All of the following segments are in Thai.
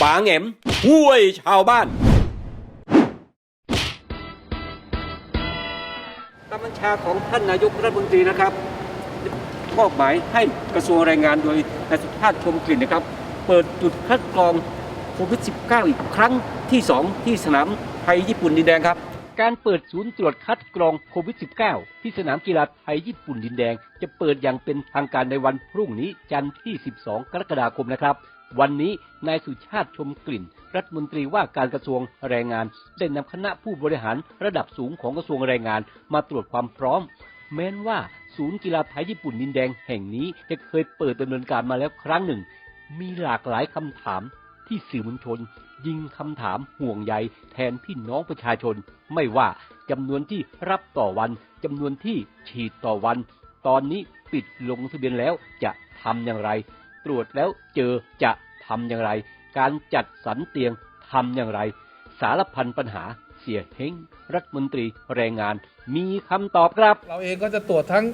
ฝาแหงมห้วยชาวบ้านตามบัญชาของท่านนายกรัฐมนตรีนะครับมอบหมายให้กระทรวงแรงงานโดยนายสุชาติชมกลิ่นนะครับ เปิดจุดคัดกรองโควิด -19 อีกครั้งที่ 2 ที่สนามไทยญี่ปุ่นดินแดงครับการเปิดศูนย์ตรวจคัดกรองโควิด -19 ที่สนามกีฬาไทยญี่ปุ่นดินแดง จะเปิดอย่างเป็นทางการในวันพรุ่งนี้จันทร์ที่ 12 กรกฎาคมนะครับ วันนี้นายสุชาติชมกลิ่น รัฐมนตรีว่าการกระทรวงแรงงาน ได้นำคณะผู้บริหารระดับสูงของกระทรวงแรงงาน มาตรวจความพร้อม แม้นว่าศูนย์กีฬาไทยญี่ปุ่นดินแดงแห่งนี้จะเคยเปิดดำเนินการมาแล้วครั้งหนึ่ง มีหลากหลายคำถามที่สื่อมวลชน ยิงคำถามห่วงใยแทนพี่น้องประชาชน ไม่ว่าจำนวนที่รับต่อวันจำนวนที่ฉีดต่อวัน ตอนนี้ปิดลงทะเบียนแล้วจะทำอย่างไร ตรวจแล้วเจอจะทำอย่างไร การจัดสรรเตียงทำอย่างไร สารพันปัญหาเสียเฮงรัฐมนตรีแรงงาน มีคำตอบครับ เราเองก็จะตรวจทั้ง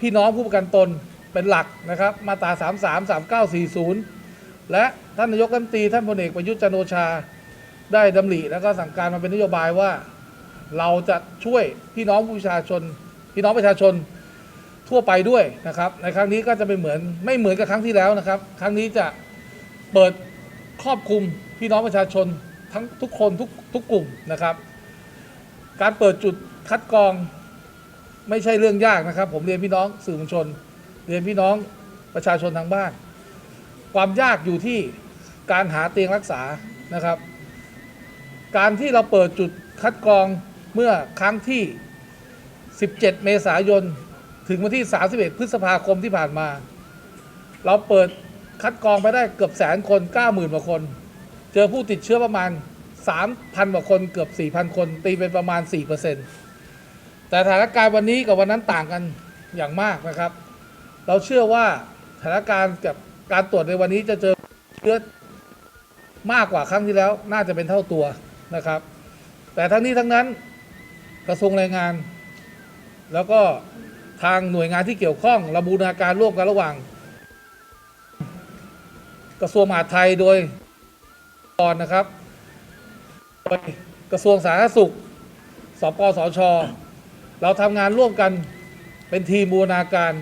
พี่น้องผู้ประกันตนเป็นหลักนะครับ มาตรา 33 3940 และท่านนายกรัฐมนตรีท่านพลเอกประยุทธ์จันโอชาได้ดำริแล้วก็สั่งการมาเป็นนโยบายว่า เราจะช่วยพี่น้องประชาชน พี่น้องประชาชน ทั่วไปด้วยนะครับ ในครั้งนี้ก็จะเป็นเหมือนไม่เหมือนกับครั้งที่แล้วนะครับ ครั้งนี้จะเปิดครอบคลุมพี่น้องประชาชนทั้งทุกคนทุกทุกกลุ่มนะครับ การเปิดจุดคัดกรองไม่ใช่เรื่องยากนะครับ ผมเรียนพี่น้องสื่อมวลชน เรียนพี่น้องประชาชนทางบ้าน ความยากอยู่ที่การหาเตียงรักษานะครับ การที่เราเปิดจุดคัดกรองเมื่อครั้งที่ 17 เมษายน ถึงวันที่ 31 พฤษภาคมที่ผ่านมา เราเปิดคัดกรองไปได้เกือบแสนคน 90,000กว่าคน เจอผู้ติดเชื้อประมาณ 3,000กว่าคนเกือบ 4,000 คน ตีเป็นประมาณ 4%แต่สถานการณ์วันนี้กับวันนั้นต่างกันอย่างมากนะครับ เราเชื่อว่าสถานการณ์กับการตรวจในวันนี้จะเจอเชื้อมากกว่าครั้งที่แล้ว น่าจะเป็นเท่าตัวนะครับ แต่ทั้งนี้ทั้งนั้นกระทรวงแรงงาน แล้วก็ ทางหน่วยงานที่เกี่ยวข้องระบูรณาการร่วมกันระหว่าง กระทรวงมหาดไทยโดยตอนนะครับโดยกระทรวงสาธารณสุขสปสช เราทำงานร่วมกันเป็นทีมบูรณาการ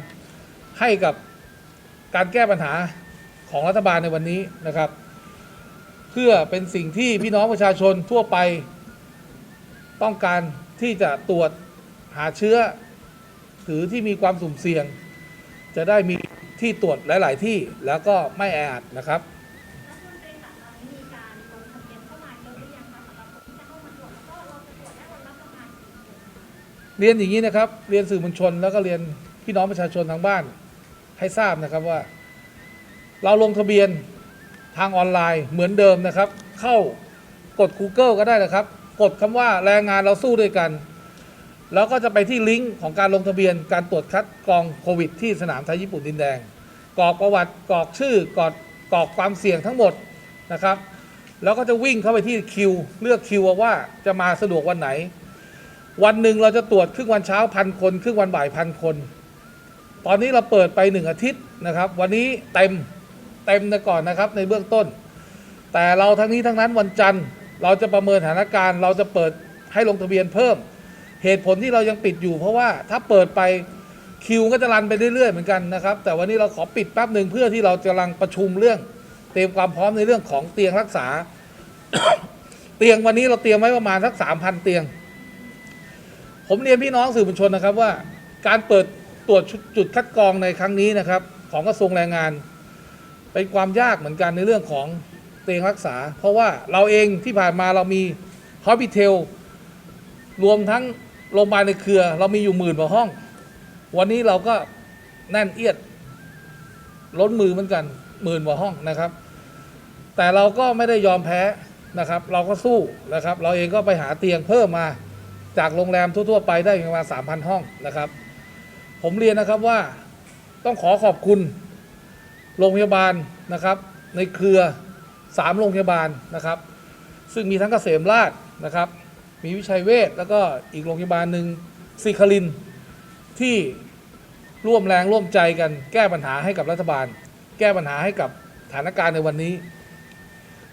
ให้กับการแก้ปัญหาของรัฐบาลในวันนี้นะครับ เพื่อเป็นสิ่งที่พี่น้องประชาชนทั่วไป ต้องการที่จะตรวจหาเชื้อ หรือที่มีความสุ่มเสี่ยง จะได้มีที่ตรวจหลาย ๆ ที่แล้วก็ไม่แออัดนะครับเบียนเข้ามาเยอะหรือยังคะสำหรับคนที่จะเข้ามาตรวจแล้วก็เราจะตรวจได้วันละประมาณกี่คนเรียนอย่างนี้นะครับ เรียนสื่อมวลชนแล้วก็เรียนพี่น้องประชาชนทางบ้านให้ทราบนะครับว่า เราลงทะเบียนทางออนไลน์เหมือนเดิมนะครับ เข้ากด Google ก็ได้นะครับ กดคำว่าแรงงานเราสู้ด้วยกัน แล้วก็จะไปที่ลิงก์ของการลงทะเบียนการตรวจคัดกรองโควิด ที่สนามไทยญี่ปุ่นดินแดงกรอกประวัติกรอกชื่อกรอกกรอกความเสี่ยงทั้งหมดนะครับ แล้วก็จะวิ่งเข้าไปที่คิว เลือกคิวว่าจะมาสะดวกวันไหน วันหนึ่งเราจะตรวจครึ่งวันเช้าพันคนครึ่งวันบ่ายพันคน ตอนนี้เราเปิดไปหนึ่งอาทิตย์นะครับ วันนี้เต็มเต็มนะก่อนนะครับในเบื้องต้น แต่เราทั้งนี้ทั้งนั้นวันจันทร์ เราจะประเมินสถานการณ์ เราจะเปิดให้ลงทะเบียนเพิ่ม เหตุผลที่เรายังปิดอยู่ เพราะว่าถ้าเปิดไปคิวก็จะรันไปเรื่อยๆเหมือนกันนะครับ แต่วันนี้เราขอปิดแป๊บหนึ่งเพื่อที่เรากำลังประชุมเรื่อง เตรียมความพร้อมในเรื่องของเตียงรักษา เตียงวันนี้เราเตรียมไว้ประมาณสักสามพันเตียง ผมเรียนพี่น้องสื่อมวลชนนะครับว่า การเปิดตรวจจุดคัดกรองในครั้งนี้นะครับ ของกระทรวงแรงงาน เป็นความยากเหมือนกันในเรื่องของเตียงรักษา เพราะว่าเราเองที่ผ่านมาเรามีฮอสพิเทลรวมทั้ง โรงพยาบาลในเครือ เรามีอยู่หมื่นกว่าห้อง วันนี้เราก็แน่นเอียด ล้นมือเหมือนกันหมื่นกว่าห้องนะครับ แต่เราก็ไม่ได้ยอมแพ้นะครับ เราก็สู้นะครับ เราเองก็ไปหาเตียงเพิ่มมาจากโรงแรมทั่ว ๆ ไปได้ประมาณ3,000 ห้องนะครับ ผมเรียนนะครับว่าต้องขอขอบคุณโรงพยาบาลนะครับ ในเครือ 3 โรงพยาบาลนะครับ ซึ่งมีทั้งเกษมราชนะครับ มีวิชัยเวชแล้วก็อีกโรงพยาบาลหนึ่งสิคลินที่ร่วมแรงร่วมใจกัน แก้ปัญหาให้กับรัฐบาล แก้ปัญหาให้กับสถานการณ์ในวันนี้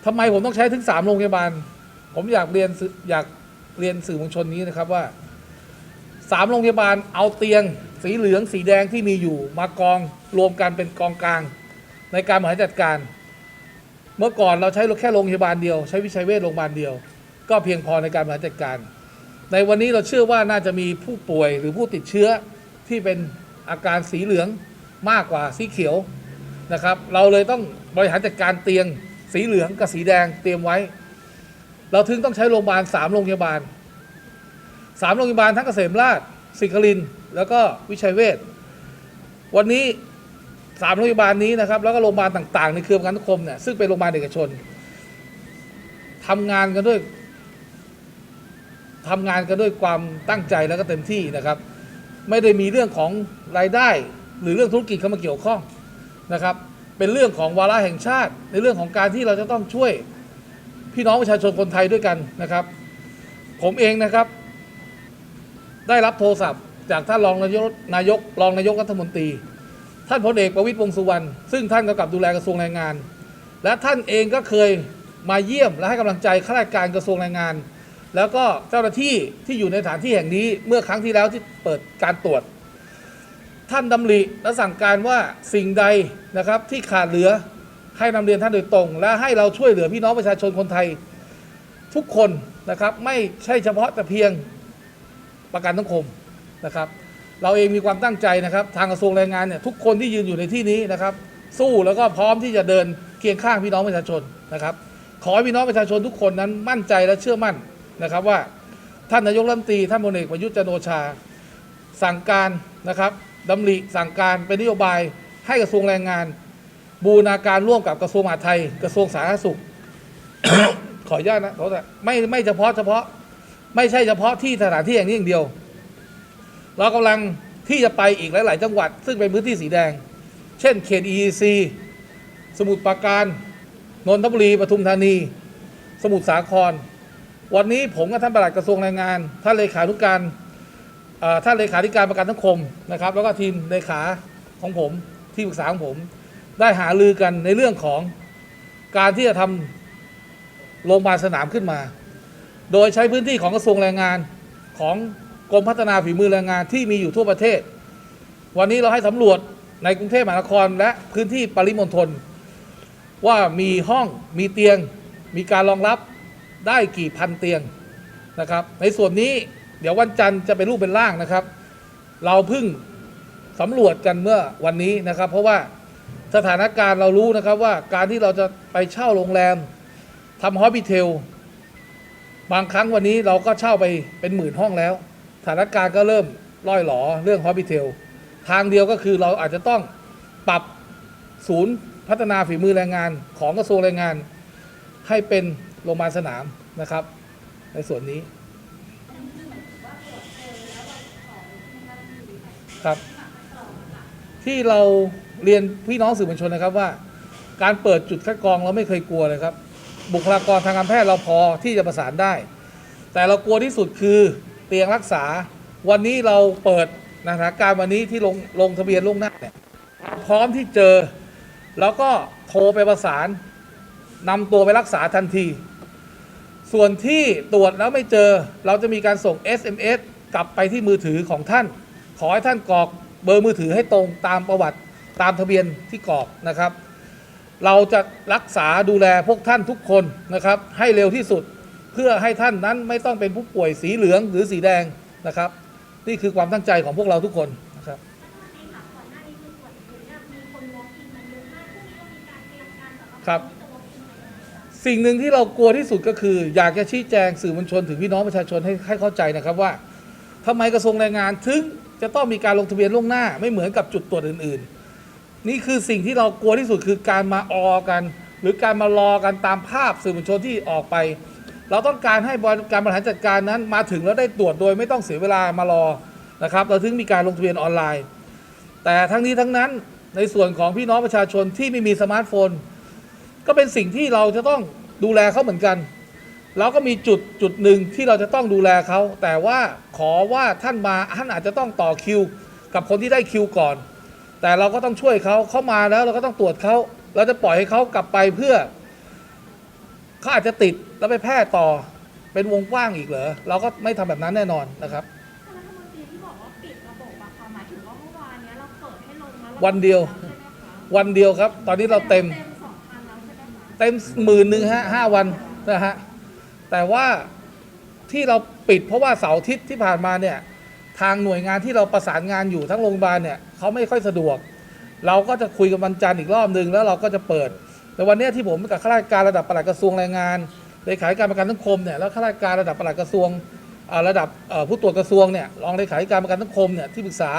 ทำไมผมต้องใช้ถึงสามโรงพยาบาล ผมอยากเรียนออยากเรียนสื่อมวลชนนี้นะครับว่าสามโรงพยาบาลเอาเตียง สีเหลืองสีแดงที่มีอยู่ มากองรวมกันเป็นกองกลาง ในการบริหารจัดการ เมื่อก่อนเราใช้แค่โรงพยาบาลเดียว ใช้วิชัยเวชโรงพยาบาลเดียว ก็เพียงพอในการบริหารจัดการ ในวันนี้เราเชื่อว่าน่าจะมีผู้ป่วยหรือผู้ติดเชื้อที่เป็นอาการสีเหลืองมากกว่าสีเขียวนะครับ เราเลยต้องบริหารจัดการเตียงสีเหลืองกับสีแดงเตรียมไว้ เราถึงต้องใช้โรงพยาบาลสามโรงพยาบาลสามโรงพยาบาลทั้งเกษมราชศิคริน แล้วก็วิชัยเวชวันนี้สามโรงพยาบาลนี้นะครับ แล้วก็โรงพยาบาลต่างๆ ในเครือประกันสังคมเนี่ยซึ่งเป็นโรงพยาบาลเอกชนทำงานกันด้วย ทำงานกันด้วยความตั้งใจแล้วก็เต็มที่นะครับ ไม่ได้มีเรื่องของรายได้ หรือเรื่องธุรกิจเข้ามาเกี่ยวข้องนะครับ เป็นเรื่องของวาระแห่งชาติ ในเรื่องของการที่เราจะต้องช่วยพี่น้องประชาชนคนไทยด้วยกันนะครับ ผมเองนะครับ ได้รับโทรศัพท์จากท่านรองนายกนายกรองนายกรัฐมนตรี ท่านพลเอกประวิตยวงสุวรรณซึ่งท่านกำกับดูแลกระทรวงแรงงาน และท่านเองก็เคยมาเยี่ยมและให้กำลังใจข้าราชการกระทรวงแรงงาน แล้วก็เจ้าหน้าที่ที่อยู่ในสถานที่แห่งนี้เมื่อครั้งที่แล้วที่เปิดการตรวจ ท่านดำริและสั่งการว่าสิ่งใดนะครับที่ขาดเหลือให้นำเรียนท่านโดยตรง และให้เราช่วยเหลือพี่น้องประชาชนคนไทยทุกคนนะครับ ไม่ใช่เฉพาะแต่เพียงประกันสังคมนะครับ เราเองมีความตั้งใจนะครับ ทางกระทรวงแรงงานเนี่ยทุกคนที่ยืนอยู่ในที่นี้นะครับ สู้แล้วก็พร้อมที่จะเดินเคียงข้างพี่น้องประชาชนนะครับ ขอให้พี่น้องประชาชนทุกคนนั้นมั่นใจและเชื่อมั่น นะครับว่าท่านนายกรัฐมนตรีท่านพลเอกประยุทธ์จันโอชา สั่งการนะครับดำริสั่งการเป็นนโยบายให้กระทรวงแรงงาน บูรณาการร่วมกับกระทรวงมหาดไทย กระทรวงสาธารณสุข ขออนุญาตนะขอแต่ไม่ไม่เฉพาะเฉพาะไม่ใช่เฉพาะที่สถานที่อย่างนี้อย่างเดียว เรากำลังที่จะไปอีกหลาย ๆ จังหวัด ซึ่งเป็นพื้นที่สีแดง เช่นเขต EEC สมุทรปราการนนทบุรีปทุมธานี สมุทรสาคร วันนี้ผมกับท่านปลัดกระทรวงแรงงาน ท่านเลขานุการท่านเลขาธิการประกันสังคมนะครับ แล้วก็ทีมเลขาของผมที่ปรึกษาของผมได้หารือกันในเรื่องของการที่จะทำโรงพยาบาลสนามขึ้นมา โดยใช้พื้นที่ของกระทรวงแรงงานของกรมพัฒนาฝีมือแรงงานที่มีอยู่ทั่วประเทศ วันนี้เราให้สำรวจในกรุงเทพมหานครและพื้นที่ปริมณฑลว่ามีห้องมีเตียงมีการรองรับ ได้กี่พันเตียงนะครับ ในส่วนนี้เดี๋ยววันจันทร์จะเป็นรูปเป็นร่างนะครับ เราเพิ่งสำรวจกันเมื่อวันนี้นะครับ เพราะว่าสถานการณ์เรารู้นะครับว่าการที่เราจะไปเช่าโรงแรมทำฮอสพิเทลบางครั้งวันนี้เราก็เช่าไปเป็นหมื่นห้องแล้ว สถานการณ์ก็เริ่มล่อยหลอเรื่องฮอสพิเทลทางเดียวก็คือเราอาจจะต้องปรับศูนย์พัฒนาฝีมือแรงงานของกระทรวงแรงงานให้เป็น โรงพยาบาลสนามนะครับ ในส่วนนี้ครับ ที่เราเรียนพี่น้องสื่อมวลชนนะครับว่า การเปิดจุดคัดกรองเราไม่เคยกลัวเลยครับ บุคลากรทางการแพทย์เราพอที่จะประสานได้ แต่เรากลัวที่สุดคือเตียงรักษา วันนี้เราเปิดสถานการณ์วันนี้ที่ลงลงทะเบียนล่วงหน้าเนี่ยพร้อมที่เจอ แล้วก็โทรไปประสานนำตัวไปรักษาทันที ส่วนที่ตรวจแล้วไม่เจอ เราจะมีการส่ง SMS กลับไปที่มือถือของท่าน ขอให้ท่านกรอกเบอร์มือถือให้ตรงตามประวัติตามทะเบียนที่กรอกนะครับ เราจะรักษาดูแลพวกท่านทุกคนนะครับ ให้เร็วที่สุดเพื่อให้ท่านนั้นไม่ต้องเป็นผู้ป่วยสีเหลืองหรือสีแดงนะครับ นี่คือความตั้งใจของพวกเราทุกคนนะครับ ครับ สิ่งหนึ่งที่เรากลัวที่สุดก็คือ อยากจะชี้แจงสื่อมวลชนถึงพี่น้องประชาชนให้ให้เข้าใจนะครับว่าทำไมกระทรวงแรงงานถึงจะต้องมีการลงทะเบียนล่วงหน้า ไม่เหมือนกับจุดตรวจอื่น ๆ นี่คือสิ่งที่เรากลัวที่สุดคือการมาออกัน หรือการมารอกันตามภาพสื่อมวลชนที่ออกไป เราต้องการให้การบริหารจัดการนั้นมาถึงแล้วได้ตรวจโดยไม่ต้องเสียเวลามารอนะครับ เราถึงมีการลงทะเบียนออนไลน์ แต่ทั้งนี้ทั้งนั้นในส่วนของพี่น้องประชาชนที่ไม่มีสมาร์ทโฟน ก็เป็นสิ่งที่เราจะต้องดูแลเขาเหมือนกัน เราก็มีจุดจุดหนึ่งที่เราจะต้องดูแลเขา แต่ว่าขอว่าท่านมาท่านอาจจะต้องต่อคิว กับคนที่ได้คิวก่อน แต่เราก็ต้องช่วยเขาเข้ามาแล้วเราก็ต้องตรวจเขาเราจะปล่อยให้เขากลับไปเพื่อเขาอาจจะติดแล้วไปแพร่ต่อเป็นวงกว้างอีกเหรอเราก็ไม่ทำแบบนั้นแน่นอนนะครับท่านรัฐมนตรีที่บอกว่าปิดระบบอะค่ะหมายถึงว่าเมื่อวานเนี้ยเราเปิดให้ลงแล้วราวันเดียวใช่ไหมคะวันเดียวครับ ตอนนี้เราเต็ม เต็มหมื่นหนึ่งฮะห้าวันนะฮะแต่ว่าที่เราปิดเพราะว่าเสาร์อาทิตย์ที่ผ่านมาเนี่ยทางหน่วยงานที่เราประสานงานอยู่ทั้งโรงพยาบาลเนี่ยเขาไม่ค่อยสะดวก เราก็จะคุยกันวันจันทร์อีกรอบหนึ่งแล้วเราก็จะเปิด แต่วันเนี้ยที่ผมกับข้าราชการระดับปลัดกระทรวงแรงงานเลขาธิการประกันสังคมเนี่ยแล้วข้าราชการระดับปลัดกระทรวงอ่าระดับเอ่อผู้ตรวจกระทรวงเนี่ยรองเลขาธิการประกันสังคมเนี่ยที่ปรึกษา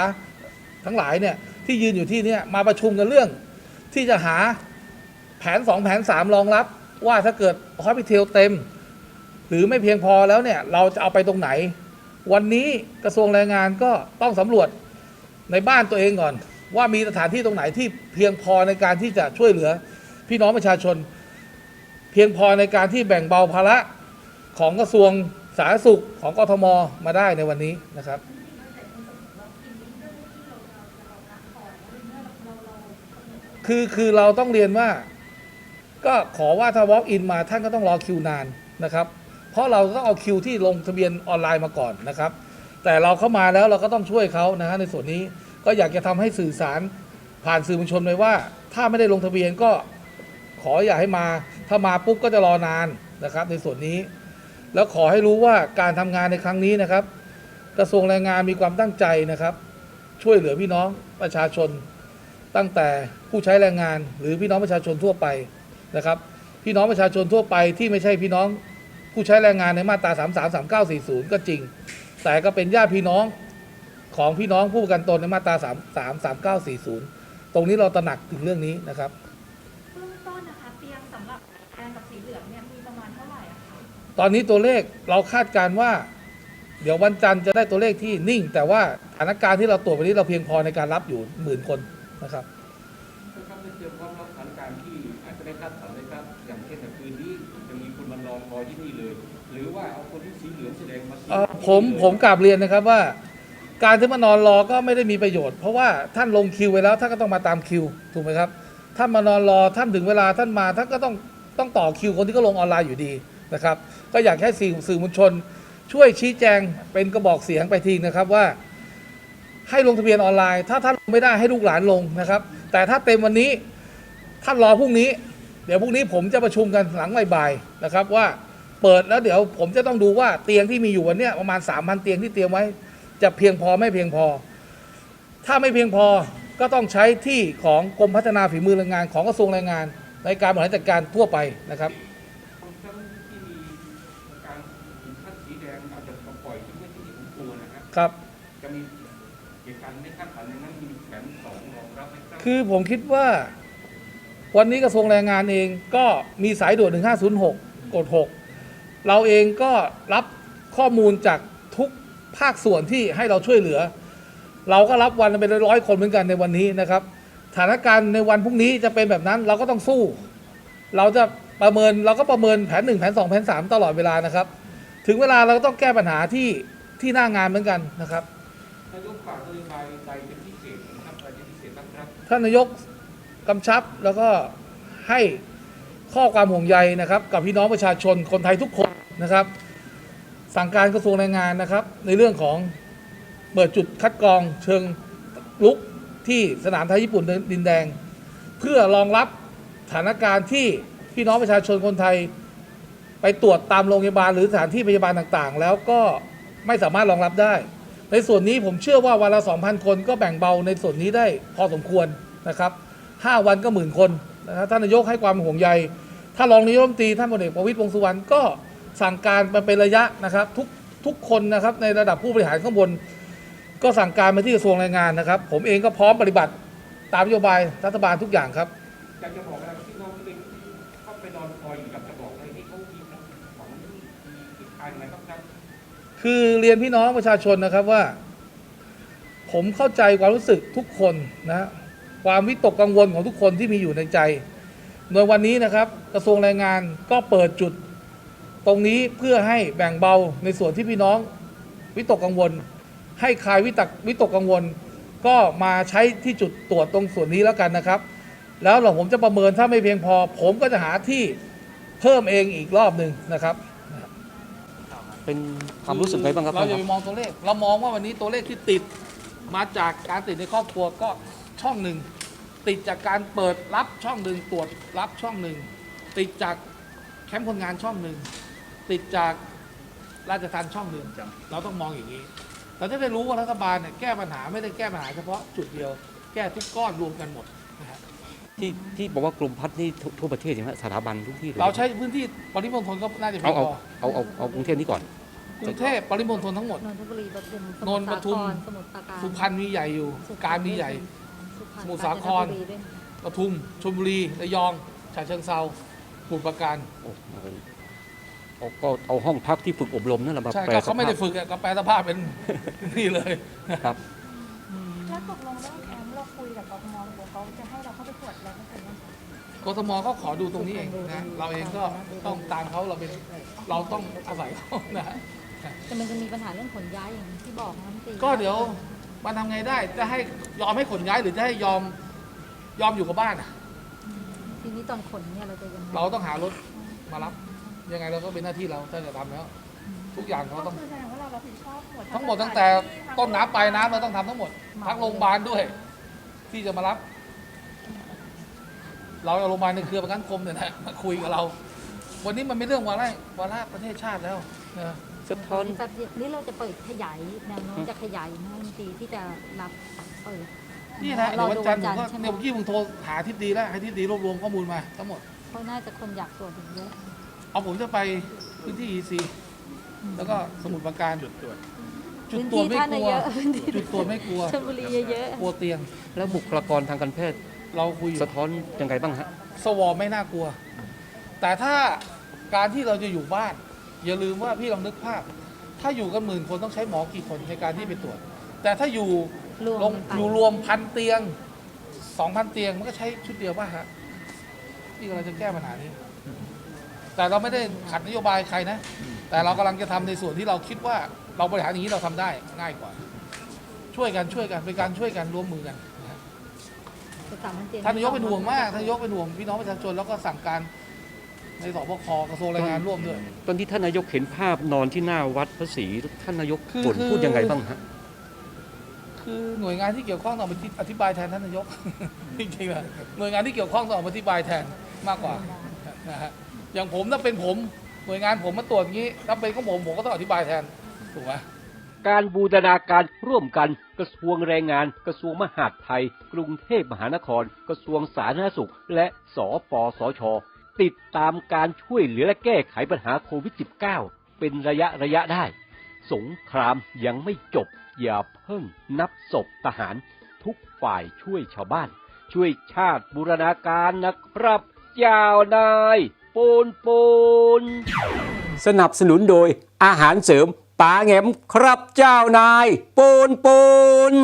ทั้งหลายเนี่ยที่ยืนอยู่ที่เนี่ยมาประชุมกันเรื่องที่จะหา แผน 2 แผน 3 รองรับ ว่าถ้าเกิดฮอสพิเทลเต็ม หรือไม่เพียงพอแล้วเนี่ย เราจะเอาไปตรงไหน วันนี้กระทรวงแรงงานก็ต้องสำรวจในบ้านตัวเองก่อน ว่ามีสถานที่ตรงไหนที่เพียงพอในการที่จะช่วยเหลือพี่น้องประชาชน เพียงพอในการที่แบ่งเบาภาระของกระทรวงสาธารณสุขของกทมมาได้ในวันนี้นะครับคือคือเราต้องเรียนว่า ก็ขอว่าถ้า walk in มาท่านก็ต้องรอคิวนานนะครับ เพราะเราต้องเอาคิวที่ลงทะเบียนออนไลน์มาก่อนนะครับ แต่เราเข้ามาแล้วเราก็ต้องช่วยเขานะฮะในส่วนนี้ก็อยากจะทำให้สื่อสารผ่านสื่อมวลชนไปว่า ถ้าไม่ได้ลงทะเบียนก็ขออย่าให้มา ถ้ามาปุ๊บก็จะรอนานนะครับ ในส่วนนี้ แล้วขอให้รู้ว่าการทำงานในครั้งนี้นะครับ กระทรวงแรงงานมีความตั้งใจนะครับ ช่วยเหลือพี่น้องประชาชน ตั้งแต่ผู้ใช้แรงงาน หรือพี่น้องประชาชนทั่วไป นะครับ พี่น้องประชาชนทั่วไปที่ไม่ใช่พี่น้องผู้ใช้แรงงานในมาตรา 3 3 3 9 4 0 ก็จริง แต่ก็เป็นญาติพี่น้องของพี่น้องผู้ประกันตนในมาตรา 3 3 3 9 4 0 ตรงนี้เราตระหนักถึงเรื่องนี้นะครับเบื้องต้นนะคะเตียงสำหรับแดงกับสีเหลืองเนี่ยมีประมาณเท่าไหร่อะคะตอนนี้ตัวเลขเราคาดการณ์ว่า เดี๋ยววันจันทร์จะได้ตัวเลขที่นิ่ง แต่ว่าสถานการณ์ที่เราตรวจวันนี้เราเพียงพอในการรับอยู่หมื่นคนนะครับนะครับ อคอยที่นี่เลย หรือว่าเอาคนที่สีเหลืองแสดงมาสีเอ่อผมผมกราบเรียนนะครับว่า การที่มานอนรอก็ไม่ได้มีประโยชน์ เพราะว่าท่านลงคิวไว้แล้วท่านก็ต้องมาตามคิวถูกไหมครับท่านมานอนรอท่านถึงเวลาท่านมาท่านก็ต้องต้องต่อคิวคนที่ก็ลงออนไลน์อยู่ดีนะครับ ก็อยากให้สื่อสื่อมวลชน ช่วยชี้แจงเป็นกระบอกเสียงไปทีนะครับว่า ให้ลงทะเบียนออนไลน์ ถ้าท่านลงไม่ได้ให้ลูกหลานลงนะครับ แต่ถ้าเต็มวันนี้ท่านรอพรุ่งนี้ เดี๋ยวพรุ่งนี้ผมจะประชุมกันหลังบ่ายๆนะครับว่า เปิดแล้วเดี๋ยวผมจะต้องดูว่าเตียงที่มีอยู่วันเนี้ยประมาณ3,000เตียงที่เตรียมไว้ จะเพียงพอไม่เพียงพอ ถ้าไม่เพียงพอก็ต้องใช้ที่ของกรมพัฒนาฝีมือแรงงานของกระทรวงแรงงาน ในการบริหารจัดการทั่วไปนะครับทั้งที่มีการถึงขั้นสีแดงอาจจะมาปล่อยที่ไม่ที่ผมกลัวนะครับครับจะมีเหตุการณ์ไม่คาดฝันในนั้นมีแผนสองรองรับไหมครับคือผมคิดว่า วันนี้กระทรวงแรงงานเองก็มีสายด่วน 1506 กด 6 เราเองก็รับข้อมูลจากทุกภาคส่วนที่ให้เราช่วยเหลือ เราก็รับวันเป็นร้อยๆคนเหมือนกันในวันนี้นะครับสถานการณ์ในวันพรุ่งนี้จะเป็นแบบนั้นเราก็ต้องสู้ เราจะประเมินเราก็ประเมินแผน1แผน2แผน3ตลอดเวลานะครับ ถึงเวลาเราก็ต้องแก้ปัญหาที่ที่หน้างานเหมือนกันนะครับนายกฝากนโยบายใดเป็นพิเศษนะครับอะไรเป็นพิเศษบ้างครับท่านนายกกำชับแล้วก็ให้ ข้อความห่วงใยนะครับ กับพี่น้องประชาชนคนไทยทุกคนนะครับ สั่งการกระทรวงแรงงานนะครับ ในเรื่องของเปิดจุดคัดกรองเชิงลุกที่สนามไทยญี่ปุ่นดินแดง เพื่อรองรับสถานการณ์ที่พี่น้องประชาชนคนไทย ไปตรวจตามโรงพยาบาลหรือสถานที่พยาบาลต่างๆ แล้วก็ไม่สามารถรองรับได้ ในส่วนนี้ผมเชื่อว่าวันละ 2,000 คนก็แบ่งเบาในส่วนนี้ได้พอสมควรนะครับ 5 วันก็หมื่นคน นะครับท่านนายกให้ความห่วงใยถ้ารองนายกรัฐมนตรีท่านพลเอกประวิตรวงษ์สุวรรณก็สั่งการมาเป็นระยะนะครับ ทุกทุกคนนะครับในระดับผู้บริหารข้างบน ก็สั่งการมาที่กระทรวงแรงงานนะครับ ผมเองก็พร้อมปฏิบัติตามนโยบายรัฐบาลทุกอย่างครับอยากจะบอกอะไรกับพี่น้องที่เป็นเข้าไปนอนคอยอยู่กับจะบอกอะไรที่เขามีหวังมีทิศทางยังไงบ้างครับคือเรียนพี่น้องประชาชนนะครับว่า ผมเข้าใจความรู้สึกทุกคนนะฮะ ความวิตกกังวลของทุกคนที่มีอยู่ในใจในวันนี้นะครับกระทรวงแรงงานก็เปิดจุด ตรงนี้เพื่อให้แบ่งเบาในส่วนที่พี่น้องวิตกกังวล ให้คลายวิตกวิตกกังวล ก็มาใช้ที่จุดตรวจตรงส่วนนี้แล้วกันนะครับ แล้วเราผมจะประเมินถ้าไม่เพียงพอ ผมก็จะหาที่เพิ่มเองอีกรอบหนึ่งนะครับ เป็นความรู้สึกไงบ้างครับเราท่านอย่าคไปรับมองตัวเลข เรามองว่าวันนี้ตัวเลขที่ติดมาจากการติดในครอบครัวก็ ช่องหนึ่งติดจากการเปิดรับช่องหนึ่งตรวจรับช่องหนึ่งติดจากแคมป์คนงานช่องหนึ่งติดจากราชทานช่องหนึ่งเราต้องมองอย่างนี้ เราจะได้รู้ว่ารัฐบาลเนี่ยแก้ปัญหาไม่ได้แก้ปัญหาเฉพาะจุดเดียวแก้ทุกก้อนรวมกันหมดนะฮะที่ที่บอกว่ากลุ่มพัฒน์นี่ทั่วทั่วประเทศใช่ไหมสถาบันทุกที่เลยเราใช้พื้นที่ปริมณฑลก็น่าจะเพีเอายงเอาพอเอาเอาเอากรุงเทพนี่ก่อน กรุงเทพปริมณฑลทั้งหมด นนทบุรีปทุมสนมุนทท์รปทุมสาครสมุทรปราการ สุพรรณมีใหญ่อยู่สุพรรณการมีใหญ่ สุพรรณ สมุทรสาครกญจนบุด้วยปทุมชลบุรีระยองฉะเชิงเซาสมุทรปราการ โอ้โหเอาก็เอาห้องพักที่ฝึกอบรมนั่นแหละมาใช่แปลก็เขาไม่ได้สภพฝึกอะก็แปลสภาพเป็น นี่เลยครับ แล้วตกลงเรื่องแคมป์เราคุยกับกทมหรือเขาจะให้เราเข้าไปตรวจอะไรไม่เป็นบ้างคะกทมก็ขอดูตรงนี้เองนะเราเองก็ต้องตามเขาเราเป็นเราต้องอาศัยเขานะฮะแต่มันจะมีปัญหาเรื่องขนย้ายอย่างที่บอกนะพี่ตีก็เดี๋ยว มันทำไงได้ จะให้ยอมให้ขนย้ายหรือจะให้ยอมยอมอยู่กับบ้านอะทีนี้ตอนขนเนี่ยเราจะยังไงเราต้องหารถมารับ ยังไงเราก็เป็นหน้าที่เราถ้าจะทำแล้ว ทุกอย่างเขาต้องก็คือแสดงว่าเรารับผิดชอบหมดทั้งหมดตั้งแต่ต้นน้ำปลายน้ำเราต้องทำทั้งหมดทั้งโรงพยาบาลด้วย ที่จะมารับ เราเอาโรงพยาบาลในเครือประกันคมเนี่ยนะมาคุยกับเรา วันนี้มันไม่เรื่องวาระวาระประเทศชาติแล้วนะ สะท้อนแต่นี่เราจะเปิดขยายแนวโน้มจะขยายนะพี่ตีที่จะรับเปิดนี่นะรอเดี๋ยววันดูจัวันนทร์ผมก็จันทร์ใช่ไหมเนี่ยเมื่อกี้ผมโทรหาทิศดีแล้วให้ทิศดีรวบรวมข้อมูลมาทั้งหมดเพราะน่าจะคนอยากตรวจอีกเยอะเอาผมจะไปพื้นที่ EC แล้วก็สมุทรปราการจุดตรวจจุดพื้นตรวจที่ไม่ท่านกน่ะลัวเยอะพื้นที่จุดตรวจไม่กลัวชลบุรีเยอะกลัวเตียง แล้วบุคลากรทางการแพทย์ เราคุยอยู่สะท้อนยังไงบ้างฮะสวอไม่น่ากลัว แต่ถ้าการที่เราจะอยู่บ้าน อย่าลืมว่าพี่ลองนึกภาพ ถ้าอยู่กันหมื่นคนต้องใช้หมอกี่คนในการที่ไปตรวจ แต่ถ้าอยู่ๆรวมลงกันไป อยู่รวมพันเตียงสองพันเตียงมันก็ใช้ชุดเดียวป่ะฮะที่กำลังจะแก้ปัญหานี้ แต่เราไม่ได้ขัดนโยบายใครนะ แต่เรากำลังจะทำในส่วนที่เราคิดว่าเราบริหารอย่างนี้เราทำได้ง่ายกว่า ช่วยกันช่วยกันเป็นการช่วยกันร่วมมือกันนะฮะจะสามพันเตียงท่านนายกเป็นห่วงมากท่านนายกเป็นห่วงพี่น้องประชาชนแล้วก็สั่งการ ในสบคกระทรวงแรงงานร่วมด้วย ตอนที่ท่านนายกเห็นภาพนอนที่หน้าวัดพระศรีท่านนายกคือบ่นคือ พูดยังไงบ้างฮะคือหน่วยงานที่เกี่ยวข้องต้องมาอธิบายแทนท่านนายก จริงๆนะหน่วยงานที่เกี่ยวข้องต้องออกมาอธิบายแทนมากกว่านะฮะอย่างผมถ้าเป็นผมหน่วยงานผมมาตรวจอย่างนี้ถ้าเป็นของผมผมก็ต้องอธิบายแทนถูกไหม การบูรณาการร่วมกัน กระทรวงแรงงาน กระทรวงมหาดไทย กรุงเทพมหานคร กระทรวงสาธารณสุข และสปสช ติดตามการช่วยเหลือและแก้ไขปัญหาโควิด -19 เป็นระยะระยะได้ สงครามยังไม่จบ อย่าเพิ่งนับศพทหารทุกฝ่ายช่วยชาวบ้าน ช่วยชาติบูรณาการนะครับเจ้านายปูนปูนสนับสนุนโดยอาหารเสริมปาแงมครับเจ้านายปูนปูน